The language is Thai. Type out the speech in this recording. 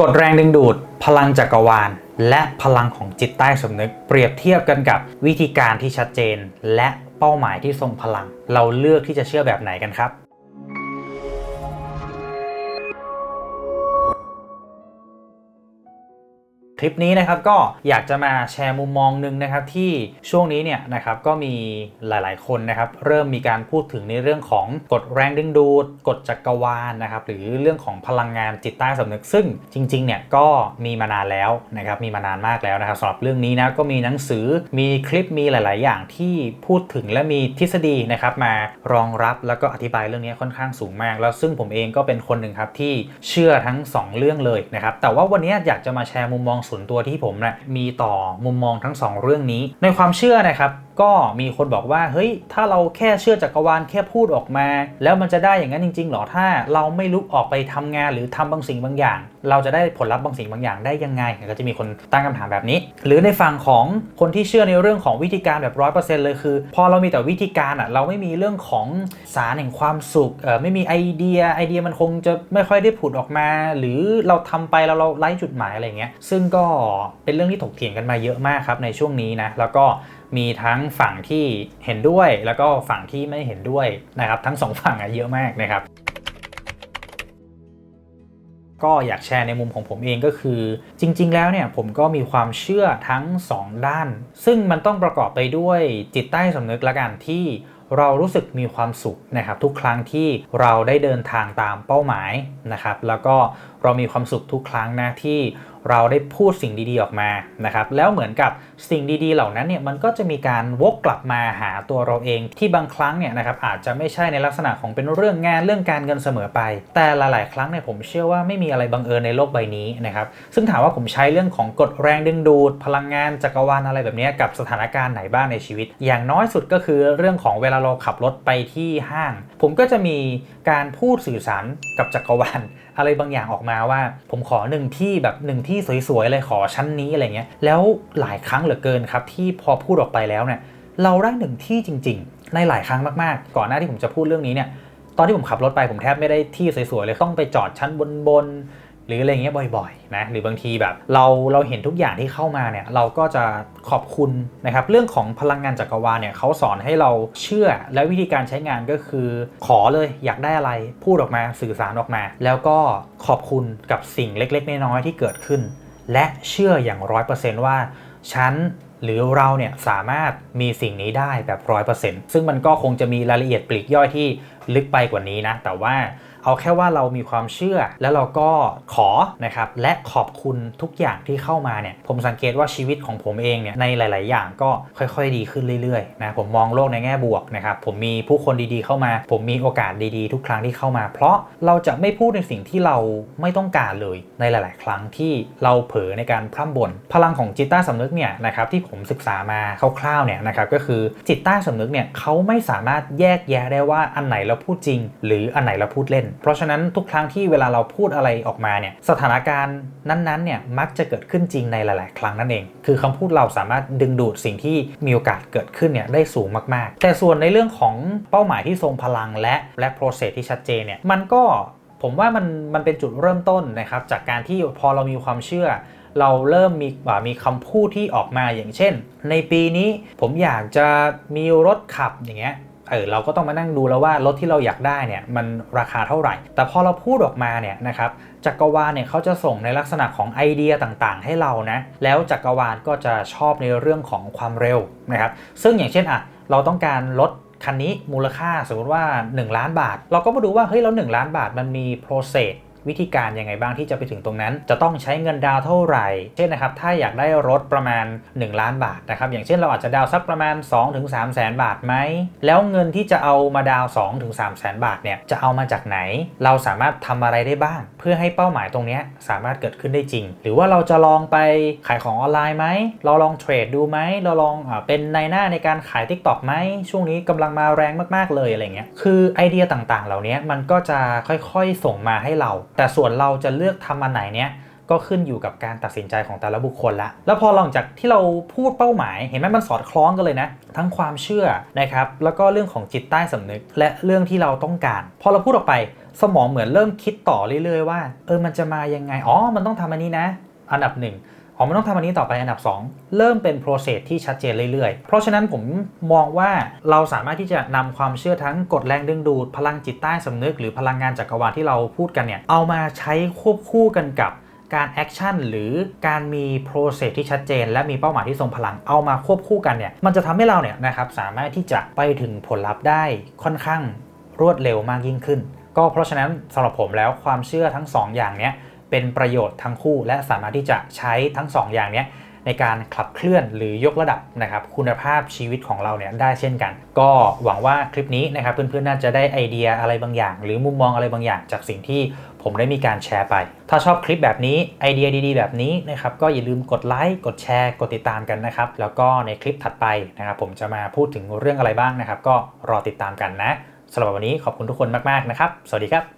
กฎแรงดึงดูด พลังจักรวาล และพลังของจิตใต้สำนึก เปรียบเทียบกันกับวิธีการที่ชัดเจน และเป้าหมายที่ทรงพลัง เราเลือกที่จะเชื่อแบบไหนกันครับ ลิปนี้นะครับก็อยากจะมาแชร์มุมมองหนึ่งนะครับที่ช่วงนี้เนี่ยนะครับก็มีหลายๆ คนนะครับเริ่มมีการพูดถึงในเรื่องของกฎแรงดึงดูดกฎจักรวาลนะครับหรือเรื่องของพลังงานจิตใต้สำนึกซึ่งจริงๆเนี่ยก็มีมานานแล้วนะครับมีมานานมากแล้วนะครับสำหรับเรื่องนี้นะก็มีหนังสือมีคลิปมีหลาย ๆ อย่างที่พูดถึงและมีทฤษฎีนะครับมารองรับแล้วก็อธิบายเรื่องนี้ค่อนข้างสูงมาก แล้วซึ่งผมเองก็เป็นคนหนึ่งครับที่เชื่อทั้ง 2 เรื่องเลยนะครับแต่ว่าวันนี้อยากจะมาแชร์มุมมองส่วนส่วนตัวที่ผมนะมีต่อมุมมองทั้ง 2 เรื่องนี้ ในความเชื่อนะครับ ก็มีคนบอกว่าเฮ้ยถ้าเราแค่เชื่อจักรวาลแค่พูดออกมา แล้วมันจะได้อย่างนั้นจริงๆหรอถ้าเราไม่ลุกออกไปทำงานหรือทำบางสิ่งบางอย่าง เราจะได้ผลลัพธ์บางสิ่งบางอย่างได้ยังไง ก็จะมีคนตั้งคำถามแบบนี้ หรือในฝั่งของคนที่เชื่อในเรื่องของวิธีการแบบร้อยเปอร์เซ็นต์เลยคือ พอเรามีแต่วิธีการอะเราไม่มีเรื่องของสารแห่งความสุขเออไม่มีไอเดียไอเดียมันคงจะไม่ค่อยได้ผุดออกมา หรือเราทำไปแล้วเราไร้จุดหมายอะไรเงี้ยซึ่งก็เป็นเรื่องที่ถกเถียงกันมาเยอะมากครับในช่วงนี้นะแล้วก็มีทั้งฝั่งที่เห็นด้วย แล้วก็ฝั่งที่ไม่เห็นด้วยนะครับ ทั้งสองฝั่งอะเยอะมากนะครับ ก็อยากแชร์ในมุมของผมเองก็คือ จริง ๆ แล้วเนี่ยผมก็มีความเชื่อทั้ง 2 ด้าน ซึ่งมันต้องประกอบไปด้วยจิตใต้สำนึกละกันที่เรารู้สึกมีความสุขนะครับทุกครั้งที่เราได้เดินทางตามเป้าหมายนะครับ แล้วก็เรามีความสุขทุกครั้งนะที่ เราได้พูดสิ่งดีๆออกมานะครับแล้วเหมือนกับสิ่งดีๆ เหล่านั้นเนี่ยมันก็จะมีการวกกลับมาหาตัวเราเองที่บางครั้งเนี่ยนะครับอาจจะไม่ใช่ในลักษณะของเป็นเรื่องงานเรื่องการเงินเสมอไป แต่หลายๆครั้งเนี่ยผมเชื่อว่าไม่มีอะไรบังเอิญในโลกใบนี้นะครับซึ่งถามว่าผมใช้เรื่องของกฎแรงดึงดูด พลังงานจักรวาลอะไรแบบนี้กับสถานการณ์ไหนบ้างในชีวิต อย่างน้อยสุดก็คือเรื่องของเวลาเราขับรถไปที่ห้าง ผมก็จะมีการพูดสื่อสารกับจักรวาล อะไรบางอย่างออกมาว่า ผมขอหนึ่งที่แบบหนึ่งที่สวยๆเลยขอชั้นนี้อะไรเงี้ยแล้วหลายครั้งเหลือเกินครับที่พอพูดออกไปแล้วเนี่ยเราได้หนึ่งที่จริง ๆ ในหลายครั้งมากๆ ก่อนหน้าที่ผมจะพูดเรื่องนี้เนี่ยตอนที่ผมขับรถไปผมแทบไม่ได้ที่สวยๆเลยต้องไปจอดชั้นบนๆ หรืออะไรเงี้ยบ่อยๆนะหรือบางทีแบบเราเราเห็นทุกอย่างที่เข้ามาเนี่ยเราก็จะขอบคุณนะครับเรื่องของพลังงานจักรวาลเนี่ยเขาสอนให้เราเชื่อและวิธีการใช้งานก็คือขอเลยอยากได้อะไรพูดออกมาสื่อสารออกมา แล้วก็ขอบคุณกับสิ่งเล็กๆน้อยๆที่เกิดขึ้น และเชื่ออย่างร้อยเปอร์เซนต์ว่าฉันหรือเราเนี่ยสามารถมีสิ่งนี้ได้แบบร้อยเปอร์เซ็นต์ซึ่งมันก็คงจะมีรายละเอียดปลีกย่อยที่ลึกไปกว่านี้นะ แต่ว่า เอาแค่ว่าเรามีความเชื่อ แล้วเราก็ขอนะครับและขอบคุณทุกอย่างที่เข้ามาเนี่ยผมสังเกตว่าชีวิตของผมเองเนี่ยในหลาย ๆ อย่างก็ค่อย ๆ ดีขึ้นเรื่อย ๆ นะผมมองโลกในแง่บวกนะครับผมมีผู้คนดี ๆ เข้ามา ผมมีโอกาสดี ๆ ทุกครั้งที่เข้ามา เพราะเราจะไม่พูดในสิ่งที่เราไม่ต้องการเลยในหลาย ๆ ครั้งที่เราเผลอในการพร่ำบ่นพลังของจิตใต้สำนึกเนี่ยนะครับที่ผมศึกษามาคร่าว ๆ เนี่ยนะครับก็คือจิตใต้สำนึกเนี่ยเขาไม่สามารถแยกแยะได้ว่าอันไหนเราพูดจริง หรืออันไหนเราพูดเล่นเพราะฉะนั้นทุกครั้งที่เวลาเราพูดอะไรออกมาเนี่ยสถานการณ์นั้นๆเนี่ยมักจะเกิดขึ้นจริงในหลาย ๆ ครั้งนั่นเอง คือคำพูดเราสามารถดึงดูดสิ่งที่มีโอกาสเกิดขึ้นเนี่ยได้สูงมาก ๆ แต่ส่วนในเรื่องของเป้าหมายที่ทรงพลังและและ process ที่ชัดเจนเนี่ยมันก็ผมว่ามันมันเป็นจุดเริ่มต้นนะครับจากการที่พอเรามีความเชื่อ เราเริ่มมีมีคำพูดที่ออกมาอย่างเช่น ในปีนี้ผมอยากจะมีรถขับอย่างเงี้ย เออเราก็ต้องมานั่งดูแล้วว่ารถที่เราอยากได้เนี่ยมันราคาเท่าไหร่ แต่พอเราพูดออกมาเนี่ยนะครับจักรวาลเนี่ยเขาจะส่งในลักษณะของไอเดียต่างๆ ให้เรานะแล้วจักรวาลก็จะชอบในเรื่องของความเร็วนะครับซึ่งอย่างเช่นอะเราต้องการรถคันนี้มูลค่าสมมติว่า 1 ล้านบาท เราก็มาดูว่าเฮ้ยแล้ว1ล้านบาทมันมีโปรเซส วิธีการยังไงบ้างที่จะไปถึงตรงนั้น จะต้องใช้เงินดาวเท่าไหร่ เช่นนะครับถ้าอยากได้รถประมาณ 1 ล้านบาทนะครับอย่างเช่นเราอาจจะดาวสักประมาณ 2-3แสนบาทไหมแล้วเงินที่จะเอามาดาว2-3แสนบาทเนี่ยจะเอามาจากไหน เราสามารถทำอะไรได้บ้าง เพื่อให้เป้าหมายตรงนี้สามารถเกิดขึ้นได้จริง หรือว่าเราจะลองไปขายของออนไลน์ไหมเราลองเทรดดูไหมเราลองเป็นในหน้าในการขาย t ิ k t o k ไหมช่วงนี้กำลังมาแรงมากๆเลยอะไรเงี้ยคือไอเดียต่างๆ เหล่านี้มันก็จะค่อยๆส่งมาให้เราแต่ส่วนเราจะเลือกทำอันไหนเนี้ยก็ขึ้นอยู่กับการตัดสินใจของแต่ละบุคคลละ แล้วพอหลังจากที่เราพูดเป้าหมาย เห็นไหมมันสอดคล้องกันเลยนะ ทั้งความเชื่อนะครับ แล้วก็เรื่องของจิตใต้สำนึก และเรื่องที่เราต้องการ พอเราพูดออกไปสมองเหมือนเริ่มคิดต่อเรื่อยๆว่า เออ มันจะมายังไง อ๋อ มันต้องทำอันนี้นะ อันดับหนึ่ง อ๋อมันต้องทำอันนี้ต่อไปอันดับ 2 เริ่มเป็น process ที่ชัดเจนเรื่อยๆ เพราะฉะนั้นผมมองว่าเราสามารถที่จะนำความเชื่อทั้งกฎแรงดึงดูด พลังจิตใต้สำนึก หรือพลังงานจักรวาลที่เราพูดกันเนี่ย เอามาใช้ควบคู่กันกับการแอคชั่นหรือการมี process ที่ชัดเจน และมีเป้าหมายที่ทรงพลังเอามาควบคู่กันเนี่ยมันจะทำให้เราเนี่ยนะครับสามารถที่จะไปถึงผลลัพธ์ได้ค่อนข้างรวดเร็วมากยิ่งขึ้น ก็เพราะฉะนั้นสำหรับผมแล้วความเชื่อทั้งสองอย่างเนี้ย เป็นประโยชน์ทั้งคู่ และสามารถที่จะใช้ทั้ง 2 อย่างนี้ในการขับเคลื่อนหรือยกระดับนะครับคุณภาพชีวิตของเราเนี่ยได้เช่นกัน ก็หวังว่าคลิปนี้นะครับเพื่อนๆน่าจะได้ไอเดียอะไรบางอย่าง หรือมุมมองอะไรบางอย่าง จากสิ่งที่ผมได้มีการแชร์ไป ถ้าชอบคลิปแบบนี้ไอเดียดีๆ แบบนี้นะครับก็อย่าลืมกดไลค์กดแชร์ กดติดตามกันนะครับ แล้วก็ในคลิปถัดไปนะครับผมจะมาพูดถึงเรื่องอะไรบ้างนะครับ ก็รอติดตามกันนะสำหรับวันนี้ขอบคุณทุกคนมากๆนะครับ สวัสดีครับ